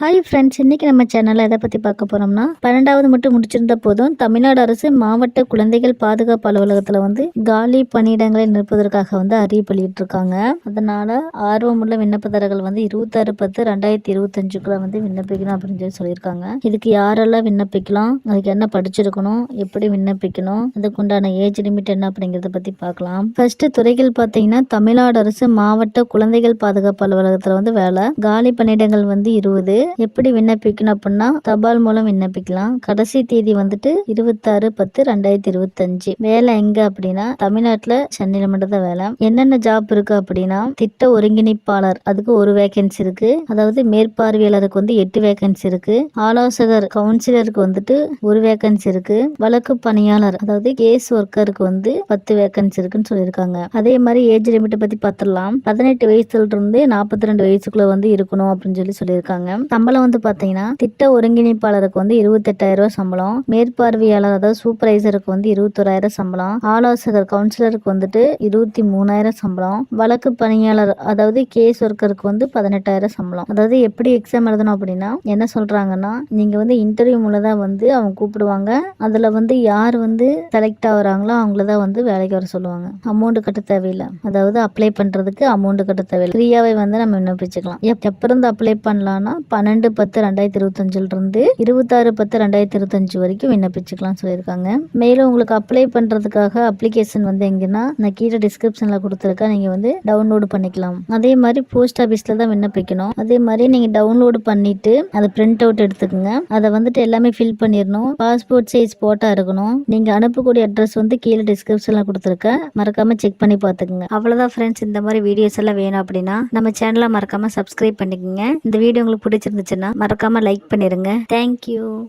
Hi friends இன்னைக்கு நம்ம சேனலில் எதை பற்றி பார்க்க போகிறோம்னா பன்னெண்டாவது மட்டும் முடிச்சிருந்த போதும். தமிழ்நாடு அரசு மாவட்ட குழந்தைகள் பாதுகாப்பு அலுவலகத்தில் வந்து காலி பணியிடங்களை நிற்பதற்காக வந்து அறிவிப்பளிட்டு இருக்காங்க அதனால் ஆர்வமுள்ள விண்ணப்பதாரர்கள் வந்து இருபத்தாறு பத்து ரெண்டாயிரத்தி இருபத்தஞ்சுக்குள்ள வந்து விண்ணப்பிக்கணும் அப்படின்னு சொல்லி சொல்லியிருக்காங்க. இதுக்கு யாரெல்லாம் விண்ணப்பிக்கலாம் அதுக்கு என்ன படிச்சிருக்கணும் எப்படி விண்ணப்பிக்கணும் அதுக்கு உண்டான ஏஜ் லிமிட் என்ன அப்படிங்கிறத பற்றி பார்க்கலாம். ஃபர்ஸ்ட் துறைகள் பார்த்தீங்கன்னா தமிழ்நாடு அரசு மாவட்ட குழந்தைகள் பாதுகாப்பு அலுவலகத்தில் வந்து வேலை. காலி பணியிடங்கள் வந்து இருபது எப்படி விண்ணப்பிக்கணும் அப்படின்னா தபால் மூலம் விண்ணப்பிக்கலாம். கடைசி தேதி வந்துட்டு இருபத்தாறு பத்து ரெண்டாயிரத்தி இருபத்தஞ்சு. வேலை எங்க அப்படின்னா தமிழ்நாட்டுல சென்னையில மட்டும் தான் வேலை. என்னென்ன ஜாப் இருக்கு அப்படின்னா திட்ட ஒருங்கிணைப்பாளர் அதுக்கு ஒரு வேகன்சி இருக்கு. அதாவது மேற்பார்வையாளருக்கு வந்து எட்டு வேகன்சி இருக்கு. ஆலோசகர் கவுன்சிலருக்கு வந்துட்டு ஒரு வேகன்சி இருக்கு. வழக்கு பணியாளர் அதாவது கேஸ் ஒர்க்கருக்கு வந்து பத்து வேகன்சி இருக்குன்னு சொல்லியிருக்காங்க. அதே மாதிரி ஏஜ் லிமிட்டை பத்தி பார்த்துடலாம். பதினெட்டு வயசுல இருந்து நாற்பத்தி ரெண்டு வயசுக்குள்ள வந்து இருக்கணும் அப்படின்னு சொல்லி சொல்லியிருக்காங்க. சம்பளம் வந்து பாத்தீங்கன்னா திட்ட ஒருங்கிணைப்பாளருக்கு வந்து இருபத்தெட்டாயிரம் ரூபாய் சம்பளம் மேற்பார்வையாளர் அதாவது சூப்பர்வைசருக்கு வந்து இருபத்தோராயிரம் சம்பளம் ஆலோசகர் கவுன்சிலருக்கு வந்துட்டு இருபத்தி மூணாயிரம் சம்பளம் வழக்கு பணியாளர் அதாவது கேஸ் ஒர்க்கருக்கு வந்து பதினெட்டாயிரம் சம்பளம். அதாவது எப்படி எக்ஸாம் எழுதணும் அப்படின்னா என்ன சொல்றாங்கன்னா நீங்க வந்து இன்டர்வியூ மூலதான் வந்து அவங்க கூப்பிடுவாங்க. அதுல வந்து யார் வந்து செலக்ட் ஆகுறாங்களோ அவங்கள தான் வந்து வேலைக்கு வர சொல்லுவாங்க. அமௌண்ட் கட்ட தேவையில்லை. அதாவது அப்ளை பண்றதுக்கு அமௌண்ட் கட்ட தேவையில்லை. ஃப்ரீயாவே வந்து நம்ம விண்ணப்பிச்சுக்கலாம். எப்ப இருந்து அப்ளை பண்ணலாம்னா பன்னெண்டு பத்து ரெண்டாயிரத்தி இருபத்தஞ்சுல இருந்து இருபத்தாறு பத்து ரெண்டாயிரத்தி இருபத்தஞ்சு வரைக்கும் விண்ணப்பிச்சுக்கலாம் சொல்லியிருக்காங்க. மேலும் உங்களுக்கு அப்ளை பண்றதுக்காக அப்ளிகேஷன் வந்து எங்கன்னா நான் கீழே டிஸ்கிரிப்ஷன்ல கொடுத்துருக்கேன். நீங்க வந்து டவுன்லோடு பண்ணிக்கலாம். அதே மாதிரி போஸ்ட் ஆஃபீஸில் தான் விண்ணப்பிக்கணும். அதே மாதிரி நீங்க டவுன்லோடு பண்ணிட்டு அதை பிரிண்ட் அவுட் எடுத்துக்கோங்க. அதை வந்துட்டு எல்லாமே ஃபில் பண்ணிடணும். பாஸ்போர்ட் சைஸ் போட்டா இருக்கணும். நீங்க அனுப்பக்கூடிய அட்ரஸ் வந்து கீழே டிஸ்கிரிப்ஷன்ல கொடுத்துருக்கேன். மறக்காம செக் பண்ணி பார்த்துக்குங்க. அவ்வளவுதான் ஃப்ரெண்ட்ஸ் இந்த மாதிரி வீடியோஸ் எல்லாம் வேணும் அப்படின்னா நம்ம சேனலை மறக்காம சப்ஸ்கிரைப் பண்ணிக்கோங்க. இந்த வீடியோ உங்களுக்கு இருந்துச்சுன்னா மறக்காம லைக் பண்ணிருங்க. தேங்க்யூ